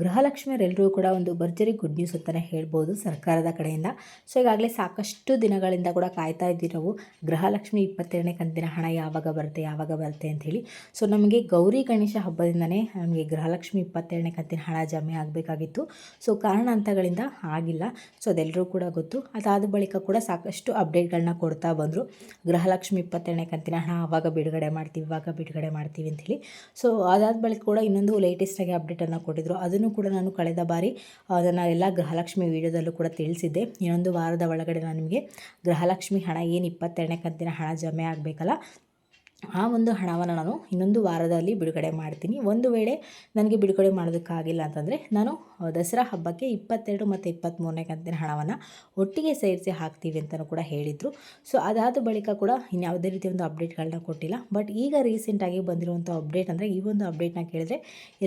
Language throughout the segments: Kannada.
ಗೃಹಲಕ್ಷ್ಮಿಯರೆಲ್ಲರೂ ಕೂಡ ಒಂದು ಭರ್ಜರಿ ಗುಡ್ ನ್ಯೂಸ್ ಅಂತಲೇ ಹೇಳ್ಬೋದು ಸರ್ಕಾರದ ಕಡೆಯಿಂದ. ಸೊ ಈಗಾಗಲೇ ಸಾಕಷ್ಟು ದಿನಗಳಿಂದ ಕೂಡ ಕಾಯ್ತಾ ಇದ್ದಿರೋವು. ಗೃಹಲಕ್ಷ್ಮಿ ಇಪ್ಪತ್ತೆರಡನೇ ಕಂತಿನ ಹಣ ಯಾವಾಗ ಬರುತ್ತೆ ಯಾವಾಗ ಬರುತ್ತೆ ಅಂಥೇಳಿ ಸೊ ನಮಗೆ ಗೌರಿ ಗಣೇಶ ಹಬ್ಬದಿಂದನೇ ನಮಗೆ ಗೃಹಲಕ್ಷ್ಮಿ ಇಪ್ಪತ್ತೆರಡನೇ ಕಂತಿನ ಹಣ ಜಮೆ ಆಗಬೇಕಾಗಿತ್ತು. ಸೊ ಕಾರಣಾಂತಗಳಿಂದ ಆಗಿಲ್ಲ. ಸೊ ಅದೆಲ್ಲರೂ ಕೂಡ ಗೊತ್ತು. ಅದಾದ ಬಳಿಕ ಕೂಡ ಸಾಕಷ್ಟು ಅಪ್ಡೇಟ್ಗಳನ್ನ ಕೊಡ್ತಾ ಬಂದರು. ಗೃಹಲಕ್ಷ್ಮಿ ಇಪ್ಪತ್ತೆರಡನೇ ಕಂತಿನ ಹಣ ಆವಾಗ ಬಿಡುಗಡೆ ಮಾಡ್ತೀವಿ, ಇವಾಗ ಬಿಡುಗಡೆ ಮಾಡ್ತೀವಿ ಅಂಥೇಳಿ ಸೊ ಅದಾದ ಬಳಿಕ ಕೂಡ ಇನ್ನೊಂದು ಲೇಟೆಸ್ಟಾಗಿ ಅಪ್ಡೇಟನ್ನು ಕೊಟ್ಟಿದ್ರು. ಅದನ್ನು ಕೂಡ ನಾನು ಕಳೆದ ಬಾರಿ, ಅದನ್ನು ಎಲ್ಲ ಗೃಹಲಕ್ಷ್ಮಿ ವಿಡಿಯೋದಲ್ಲೂ ಕೂಡ ತಿಳಿಸಿದ್ದೆ. ಇನ್ನೊಂದು ವಾರದ ಒಳಗಡೆ ನಾನು ನಿಮಗೆ ಗೃಹಲಕ್ಷ್ಮಿ ಹಣ ಏನು ಇಪ್ಪತ್ತೆರಡನೇ ಕಂತಿನ ಹಣ ಜಮೆ ಆಗಬೇಕಲ್ಲ, ಆ ಒಂದು ಹಣವನ್ನು ನಾನು ಇನ್ನೊಂದು ವಾರದಲ್ಲಿ ಬಿಡುಗಡೆ ಮಾಡ್ತೀನಿ. ಒಂದು ವೇಳೆ ನನಗೆ ಬಿಡುಗಡೆ ಮಾಡೋದಕ್ಕಾಗಿಲ್ಲ ಅಂತಂದರೆ, ನಾನು ದಸರಾ ಹಬ್ಬಕ್ಕೆ ಇಪ್ಪತ್ತೆರಡು ಮತ್ತು ಇಪ್ಪತ್ತ್ಮೂರನೇ ಕಂತಿನ ಹಣವನ್ನು ಒಟ್ಟಿಗೆ ಸೇರಿಸಿ ಹಾಕ್ತೀವಿ ಅಂತಲೂ ಕೂಡ ಹೇಳಿದರು. ಸೊ ಅದಾದ ಬಳಿಕ ಕೂಡ ಇನ್ಯಾವುದೇ ರೀತಿಯ ಒಂದು ಅಪ್ಡೇಟ್ಗಳನ್ನ ಕೊಟ್ಟಿಲ್ಲ. ಬಟ್ ಈಗ ರೀಸೆಂಟಾಗಿ ಬಂದಿರುವಂಥ ಅಪ್ಡೇಟ್ ಅಂದರೆ ಈ ಒಂದು ಅಪ್ಡೇಟ್ನ ಕೇಳಿದ್ರೆ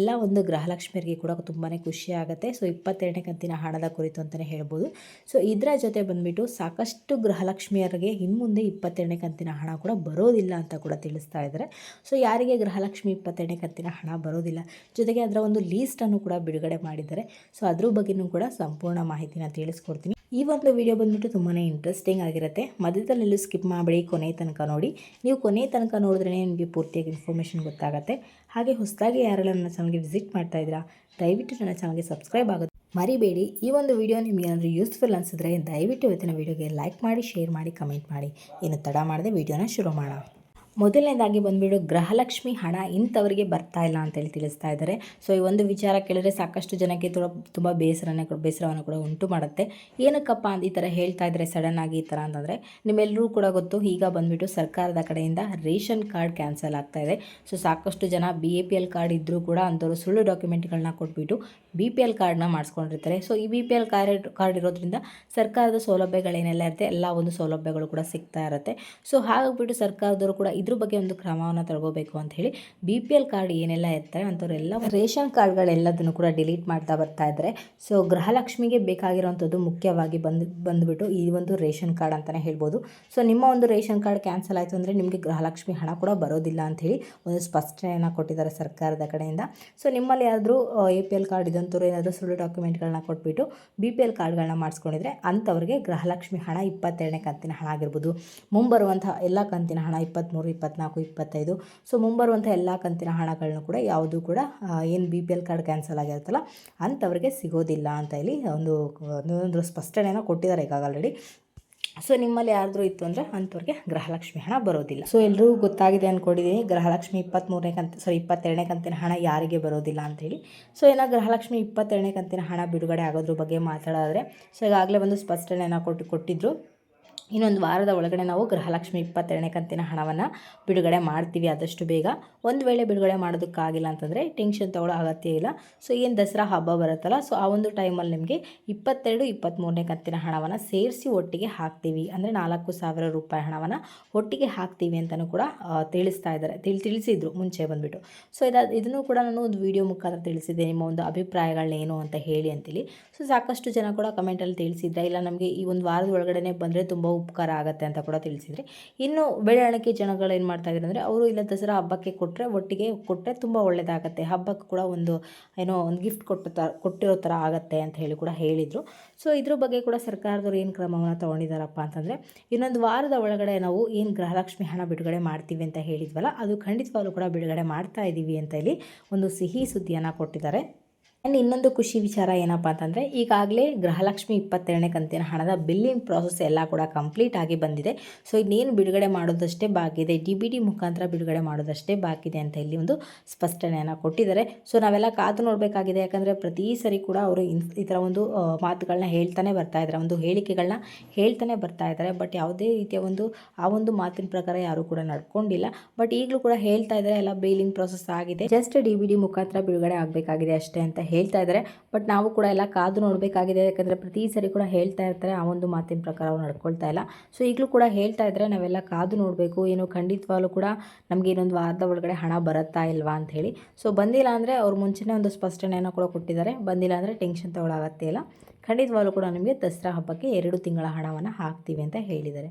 ಎಲ್ಲ ಒಂದು ಗೃಹಲಕ್ಷ್ಮಿಯರಿಗೆ ಕೂಡ ತುಂಬಾ ಖುಷಿ ಆಗುತ್ತೆ. ಸೊ ಇಪ್ಪತ್ತೆರಡನೇ ಕಂತಿನ ಹಣದ ಕುರಿತು ಅಂತಲೇ ಹೇಳ್ಬೋದು. ಸೊ ಇದರ ಜೊತೆ ಬಂದುಬಿಟ್ಟು ಸಾಕಷ್ಟು ಗೃಹಲಕ್ಷ್ಮಿಯರಿಗೆ ಇನ್ಮುಂದೆ ಇಪ್ಪತ್ತೆರಡನೇ ಕಂತಿನ ಹಣ ಕೂಡ ಬರೋದಿಲ್ಲ ಅಂತ ಕೂಡ ತಿಳಿಸ್ತಾ ಇದ್ದಾರೆ ಸೊ ಯಾರಿಗೆ ಗೃಹಲಕ್ಷ್ಮಿ ಇಪ್ಪತ್ತೆರಡನೇ ಕಂತಿನ ಹಣ ಬರೋದಿಲ್ಲ, ಜೊತೆಗೆ ಅದರ ಒಂದು ಲೀಸ್ಟನ್ನು ಕೂಡ ಬಿಡುಗಡೆ ಮಾಡಿದ್ದಾರೆ. ಸೊ ಅದ್ರ ಬಗ್ಗೆನೂ ಕೂಡ ಸಂಪೂರ್ಣ ಮಾಹಿತಿನ ತಿಳಿಸ್ಕೊಡ್ತೀನಿ. ಈ ಒಂದು ವಿಡಿಯೋ ಬಂದ್ಬಿಟ್ಟು ತುಂಬಾ ಇಂಟ್ರೆಸ್ಟಿಂಗ್ ಆಗಿರುತ್ತೆ. ಮಧ್ಯದಲ್ಲೆಲ್ಲೂ ಸ್ಕಿಪ್ ಮಾಡಬೇಡಿ, ಕೊನೆ ತನಕ ನೋಡಿ. ನೀವು ಕೊನೆ ತನಕ ನೋಡಿದ್ರೇ ನಿಮಗೆ ಪೂರ್ತಿಯಾಗಿ ಇನ್ಫಾರ್ಮೇಷನ್ ಗೊತ್ತಾಗುತ್ತೆ. ಹಾಗೆ ಹೊಸದಾಗಿ ಯಾರೆಲ್ಲ ನನ್ನ ಚಾನಲ್ಗೆ ವಿಸಿಟ್ ಮಾಡ್ತಾ ಇದ್ದೀರಾ, ದಯವಿಟ್ಟು ನನ್ನ ಚಾನಲ್ಗೆ ಸಬ್ಸ್ಕ್ರೈಬ್ ಆಗುತ್ತೆ ಮರಿಬೇಡಿ. ಈ ಒಂದು ವಿಡಿಯೋ ನಿಮಗೆ ಏನಾದರೂ ಯೂಸ್ಫುಲ್ ಅನಿಸಿದ್ರೆ ದಯವಿಟ್ಟು ಇವತ್ತಿನ ವಿಡಿಯೋಗೆ ಲೈಕ್ ಮಾಡಿ ಶೇರ್ ಮಾಡಿ ಕಮೆಂಟ್ ಮಾಡಿ. ಏನು ತಡ ಮಾಡದೆ ವಿಡಿಯೋನ ಶುರು ಮಾಡೋಣ. ಮೊದಲನೇದಾಗಿ ಬಂದುಬಿಟ್ಟು ಗೃಹಲಕ್ಷ್ಮಿ ಹಣ ಇಂಥವರಿಗೆ ಬರ್ತಾ ಇಲ್ಲ ಅಂತೇಳಿ ತಿಳಿಸ್ತಾ ಇದ್ದಾರೆ. ಸೊ ಈ ಒಂದು ವಿಚಾರ ಕೇಳಿದ್ರೆ ಸಾಕಷ್ಟು ಜನಕ್ಕೆ ತುಂಬ ತುಂಬ ಬೇಸರನೇ ಬೇಸರವನ್ನು ಕೂಡ ಉಂಟು ಮಾಡುತ್ತೆ. ಏನಕ್ಕಪ್ಪ ಅಂತ ಈ ಥರ ಹೇಳ್ತಾ ಇದ್ದಾರೆ ಸಡನ್ ಆಗಿ ಈ ಥರ ಅಂತಂದರೆ ನಿಮ್ಮೆಲ್ಲರೂ ಕೂಡ ಗೊತ್ತು, ಈಗ ಬಂದುಬಿಟ್ಟು ಸರ್ಕಾರದ ಕಡೆಯಿಂದ ರೇಷನ್ ಕಾರ್ಡ್ ಕ್ಯಾನ್ಸಲ್ ಆಗ್ತಾ ಇದೆ. ಸೊ ಸಾಕಷ್ಟು ಜನ B A P L card ಇದ್ದರೂ ಕೂಡ ಅಂಥವ್ರು ಸುಳ್ಳು ಡಾಕ್ಯುಮೆಂಟ್ಗಳನ್ನ ಕೊಟ್ಬಿಟ್ಟು ಬಿ ಪಿ ಎಲ್ ಕಾರ್ಡ್ನ ಮಾಡಿಸ್ಕೊಂಡಿರ್ತಾರೆ. ಸೊ ಈ B P L card card ಇರೋದ್ರಿಂದ ಸರ್ಕಾರದ ಸೌಲಭ್ಯಗಳೇನೆಲ್ಲ ಇರುತ್ತೆ, ಎಲ್ಲ ಒಂದು ಸೌಲಭ್ಯಗಳು ಕೂಡ ಸಿಗ್ತಾ ಇರುತ್ತೆ. ಸೊ ಹಾಗಾಗ್ಬಿಟ್ಟು ಸರ್ಕಾರದವರು ಕೂಡ ಇದ್ರ ಬಗ್ಗೆ ಒಂದು ಕ್ರಮವನ್ನು ತಗೋಬೇಕು ಅಂತ ಹೇಳಿ ಬಿ ಪಿ ಎಲ್ ಕಾರ್ಡ್ ಏನೆಲ್ಲ ಇರ್ತಾರೆ ಅಂಥವ್ರೆಲ್ಲ ರೇಷನ್ ಕಾರ್ಡ್ಗಳೆಲ್ಲದನ್ನು ಕೂಡ ಡಿಲೀಟ್ ಮಾಡ್ತಾ ಬರ್ತಾ ಇದ್ದಾರೆ. ಸೊ ಗೃಹಲಕ್ಷ್ಮಿಗೆ ಬೇಕಾಗಿರುವಂಥದ್ದು ಮುಖ್ಯವಾಗಿ ಬಂದು, ಬಂದುಬಿಟ್ಟು ಈ ಒಂದು ರೇಷನ್ ಕಾರ್ಡ್ ಅಂತಲೇ ಹೇಳ್ಬೋದು. ಸೊ ನಿಮ್ಮ ಒಂದು ರೇಷನ್ ಕಾರ್ಡ್ ಕ್ಯಾನ್ಸಲ್ ಆಯಿತು ಅಂದರೆ ನಿಮಗೆ ಗೃಹಲಕ್ಷ್ಮಿ ಹಣ ಕೂಡ ಬರೋದಿಲ್ಲ ಅಂಥೇಳಿ ಒಂದು ಸ್ಪಷ್ಟನೆಯನ್ನು ಕೊಟ್ಟಿದ್ದಾರೆ ಸರ್ಕಾರದ ಕಡೆಯಿಂದ. ಸೊ ನಿಮ್ಮಲ್ಲಿ ಯಾರಾದರೂ ಎ ಪಿ ಎಲ್ ಕಾರ್ಡ್ ಇದಂಥವ್ರು ಏನಾದರೂ ಸುಳ್ಳು ಡಾಕ್ಯುಮೆಂಟ್ಗಳನ್ನ ಕೊಟ್ಬಿಟ್ಟು ಬಿ ಪಿ ಎಲ್ ಕಾರ್ಡ್ಗಳನ್ನ ಮಾಡಿಸ್ಕೊಂಡಿದ್ರೆ ಅಂಥವ್ರಿಗೆ ಗೃಹಲಕ್ಷ್ಮಿ ಹಣ ಇಪ್ಪತ್ತೆರಡನೇ ಕಂತಿನ ಹಣ ಆಗಿರ್ಬೋದು. ಮುಂಬರುವಂತಹ ಎಲ್ಲ ಕಂತಿನ ಹಣ ಇಪ್ಪತ್ತ್ಮೂರು ಇಪ್ಪತ್ನಾಲ್ಕು, ಇಪ್ಪತ್ತೈದು. ಸೊ ಮುಂಬರುವಂಥ ಎಲ್ಲ ಕಂತಿನ ಹಣಗಳನ್ನು ಕೂಡ ಯಾವುದೂ ಕೂಡ ಏನು B P L card cancel ಆಗಿರುತ್ತಲ್ಲ ಅಂಥವ್ರಿಗೆ ಸಿಗೋದಿಲ್ಲ ಅಂತ ಇಲ್ಲಿ ಒಂದು ಒಂದು ಸ್ಪಷ್ಟನೆಯನ್ನು ಕೊಟ್ಟಿದ್ದಾರೆ ಈಗ ಆಲ್ರೆಡಿ ಸೊ ನಿಮ್ಮಲ್ಲಿ ಯಾರಾದರೂ ಇತ್ತು ಅಂದರೆ ಅಂಥವ್ರಿಗೆ ಗೃಹಲಕ್ಷ್ಮಿ ಹಣ ಬರೋದಿಲ್ಲ. ಸೊ ಎಲ್ಲರಿಗೂ ಗೊತ್ತಾಗಿದೆ ಅಂದ್ಕೊಂಡಿದ್ದೀನಿ ಗೃಹಲಕ್ಷ್ಮಿ ಇಪ್ಪತ್ತ್ಮೂರನೇ ಕಂತ ಸಾರಿ ಇಪ್ಪತ್ತೆರಡನೇ ಕಂತಿನ ಹಣ ಯಾರಿಗೆ ಬರೋದಿಲ್ಲ ಅಂಥೇಳಿ ಸೊ ಏನೋ ಗೃಹಲಕ್ಷ್ಮಿ ಇಪ್ಪತ್ತೆರಡನೇ ಕಂತಿನ ಹಣ ಬಿಡುಗಡೆ ಆಗೋದ್ರ ಬಗ್ಗೆ ಮಾತಾಡಿದ್ರೆ ಸೊ ಈಗಾಗಲೇ ಒಂದು ಸ್ಪಷ್ಟನೆಯನ್ನು ಕೊಟ್ಟು ಕೊಟ್ಟಿದ್ದರು ಇನ್ನೊಂದು ವಾರದ ಒಳಗಡೆ ನಾವು ಗೃಹಲಕ್ಷ್ಮಿ ಇಪ್ಪತ್ತೆರಡನೇ ಕಂತಿನ ಹಣವನ್ನು ಬಿಡುಗಡೆ ಮಾಡ್ತೀವಿ ಆದಷ್ಟು ಬೇಗ. ಒಂದು ವೇಳೆ ಬಿಡುಗಡೆ ಮಾಡೋದಕ್ಕಾಗಿಲ್ಲ ಅಂತಂದರೆ ಟೆನ್ಷನ್ ತೊಗೊಳ್ಳೋ ಅಗತ್ಯ ಇಲ್ಲ. ಸೊ ಏನು ದಸರಾ ಹಬ್ಬ ಬರುತ್ತಲ್ಲ ಸೊ ಆ ಒಂದು ಟೈಮಲ್ಲಿ ನಿಮಗೆ ಇಪ್ಪತ್ತೆರಡು ಇಪ್ಪತ್ತ್ಮೂರನೇ ಕಂತಿನ ಹಣವನ್ನು ಸೇರಿಸಿ ಒಟ್ಟಿಗೆ ಹಾಕ್ತೀವಿ. ಅಂದರೆ ನಾಲ್ಕು ಸಾವಿರ ರೂಪಾಯಿ ಹಣವನ್ನು ಒಟ್ಟಿಗೆ ಹಾಕ್ತೀವಿ ಅಂತಲೂ ಕೂಡ ತಿಳಿಸ್ತಾ ಇದ್ದಾರೆ. ತಿಳಿ, ತಿಳಿಸಿದ್ರು, ಮುಂಚೆ ಬಂದುಬಿಟ್ಟು. ಸೊ ಇದು, ಇದನ್ನು ಕೂಡ ನಾನು ಒಂದು ವಿಡಿಯೋ ಮುಖಾಂತರ ತಿಳಿಸಿದ್ದೆ, ನಿಮ್ಮ ಒಂದು ಅಭಿಪ್ರಾಯಗಳನ್ನೇನು ಅಂತ ಹೇಳಿ ಅಂತೇಳಿ ಸೊ ಸಾಕಷ್ಟು ಜನ ಕೂಡ ಕಮೆಂಟಲ್ಲಿ ತಿಳಿಸಿದ್ರೆ, ಇಲ್ಲ ನಮಗೆ ಈ ಒಂದು ವಾರದ ಒಳಗಡೆ ಬಂದರೆ ತುಂಬ ಉಪಕಾರ ಆಗುತ್ತೆ ಅಂತ ಕೂಡ ತಿಳಿಸಿದ್ರಿ. ಇನ್ನು ಬೆಳವಣಿಗೆ ಜನಗಳು ಏನು ಮಾಡ್ತಾ ಇದ್ದಾರೆ ಅಂದರೆ ಅವರು ಇಲ್ಲ ದಸರಾ ಹಬ್ಬಕ್ಕೆ ಕೊಟ್ಟರೆ ಒಟ್ಟಿಗೆ ಕೊಟ್ಟರೆ ತುಂಬ ಒಳ್ಳೆಯದಾಗತ್ತೆ ಹಬ್ಬಕ್ಕೆ ಕೂಡ ಒಂದು ಏನೋ ಒಂದು ಗಿಫ್ಟ್ ಕೊಟ್ಟು ತ, ಕೊಟ್ಟಿರೋ ಥರ ಆಗತ್ತೆ ಅಂತ ಹೇಳಿ ಕೂಡ ಹೇಳಿದರು. ಸೊ ಇದ್ರ ಬಗ್ಗೆ ಕೂಡ ಸರ್ಕಾರದವ್ರು ಏನು ಕ್ರಮವನ್ನು ತೊಗೊಂಡಿದ್ದಾರಪ್ಪ ಅಂತಂದರೆ ಇನ್ನೊಂದು ವಾರದ ಒಳಗಡೆ ನಾವು ಏನು ಗೃಹಲಕ್ಷ್ಮಿ ಹಣ ಬಿಡುಗಡೆ ಮಾಡ್ತೀವಿ ಅಂತ ಹೇಳಿದ್ವಲ್ಲ, ಅದು ಖಂಡಿತವಾಗ್ಲೂ ಕೂಡ ಬಿಡುಗಡೆ ಮಾಡ್ತಾ ಇದ್ದೀವಿ ಅಂತ ಹೇಳಿ ಒಂದು ಸಿಹಿ ಸುದ್ದಿಯನ್ನು ಕೊಟ್ಟಿದ್ದಾರೆ. ಆ್ಯಂಡ್ ಇನ್ನೊಂದು ಖುಷಿ ವಿಚಾರ ಏನಪ್ಪ ಅಂತಂದರೆ, ಈಗಾಗಲೇ ಗೃಹಲಕ್ಷ್ಮಿ ಇಪ್ಪತ್ತೆರಡನೇ ಕಂತಿನ ಹಣದ ಬಿಲ್ಲಿಂಗ್ ಪ್ರಾಸೆಸ್ ಎಲ್ಲ ಕೂಡ ಕಂಪ್ಲೀಟ್ ಆಗಿ ಬಂದಿದೆ. ಸೊ ಇನ್ನೇನು ಬಿಡುಗಡೆ ಮಾಡೋದಷ್ಟೇ ಬಾಕಿ ಇದೆ ಡಿ ಬಿ ಡಿ ಮುಖಾಂತರ ಬಿಡುಗಡೆ ಮಾಡೋದಷ್ಟೇ ಬಾಕಿ ಇದೆ ಅಂತ ಇಲ್ಲಿ ಒಂದು ಸ್ಪಷ್ಟನೆಯನ್ನು ಕೊಟ್ಟಿದ್ದಾರೆ. ಸೊ ನಾವೆಲ್ಲ ಕಾದು ನೋಡಬೇಕಾಗಿದೆ, ಯಾಕಂದರೆ ಪ್ರತಿ ಸರಿ ಕೂಡ ಅವರು ಇನ್ ಈ ಥರ ಒಂದು ಮಾತುಗಳನ್ನ ಹೇಳ್ತಾನೆ ಬರ್ತಾ ಇದ್ದಾರೆ, ಒಂದು ಹೇಳಿಕೆಗಳನ್ನ ಹೇಳ್ತಾನೆ ಬರ್ತಾ ಇದ್ದಾರೆ. ಬಟ್ ಯಾವುದೇ ರೀತಿಯ ಒಂದು, ಆ ಒಂದು ಮಾತಿನ ಪ್ರಕಾರ ಯಾರೂ ಕೂಡ ನಡ್ಕೊಂಡಿಲ್ಲ. ಬಟ್ ಈಗಲೂ ಕೂಡ ಹೇಳ್ತಾ ಇದ್ದಾರೆ, ಎಲ್ಲ ಬಿಲ್ಲಿಂಗ್ ಪ್ರಾಸೆಸ್ ಆಗಿದೆ. ಜಸ್ಟ್ ಡಿ ಬಿ ಡಿ ಮುಖಾಂತರ ಬಿಡುಗಡೆ ಆಗಬೇಕಾಗಿದೆ ಅಷ್ಟೇ ಅಂತ ಹೇಳ್ತಾ ಇದ್ದಾರೆ. ಬಟ್ ನಾವು ಕೂಡ ಎಲ್ಲ ಕಾದು ನೋಡಬೇಕಾಗಿದೆ. ಯಾಕಂದರೆ ಪ್ರತಿ ಸರಿ ಕೂಡ ಹೇಳ್ತಾ ಇರ್ತಾರೆ. ಆ ಒಂದು ಮಾತಿನ ಪ್ರಕಾರ ಅವ್ರು ನಡ್ಕೊಳ್ತಾ ಇಲ್ಲ. ಸೊ ಈಗಲೂ ಕೂಡ ಹೇಳ್ತಾ ಇದ್ದಾರೆ ನಾವೆಲ್ಲ ಕಾದು ನೋಡಬೇಕು. ಏನು ಖಂಡಿತವಾಗ್ಲೂ ಕೂಡ ನಮಗೆ ಇನ್ನೊಂದು ವಾರದ ಒಳಗಡೆ ಹಣ ಬರುತ್ತಾ ಇಲ್ವಾ ಅಂತ ಹೇಳಿ. ಸೊ ಬಂದಿಲ್ಲ ಅಂದರೆ ಅವ್ರು ಮುಂಚೆನೇ ಒಂದು ಸ್ಪಷ್ಟನೆಯನ್ನು ಕೂಡ ಕೊಟ್ಟಿದ್ದಾರೆ. ಬಂದಿಲ್ಲ ಅಂದರೆ ಟೆನ್ಷನ್ ತಗೊಳ್ಳಾಗತ್ತೆ ಇಲ್ಲ. ಖಂಡಿತವಾಗ್ಲೂ ಕೂಡ ನಿಮಗೆ ದಸರಾ ಹಬ್ಬಕ್ಕೆ ಎರಡು ತಿಂಗಳ ಹಣವನ್ನು ಹಾಕ್ತೀವಿ ಅಂತ ಹೇಳಿದ್ದಾರೆ.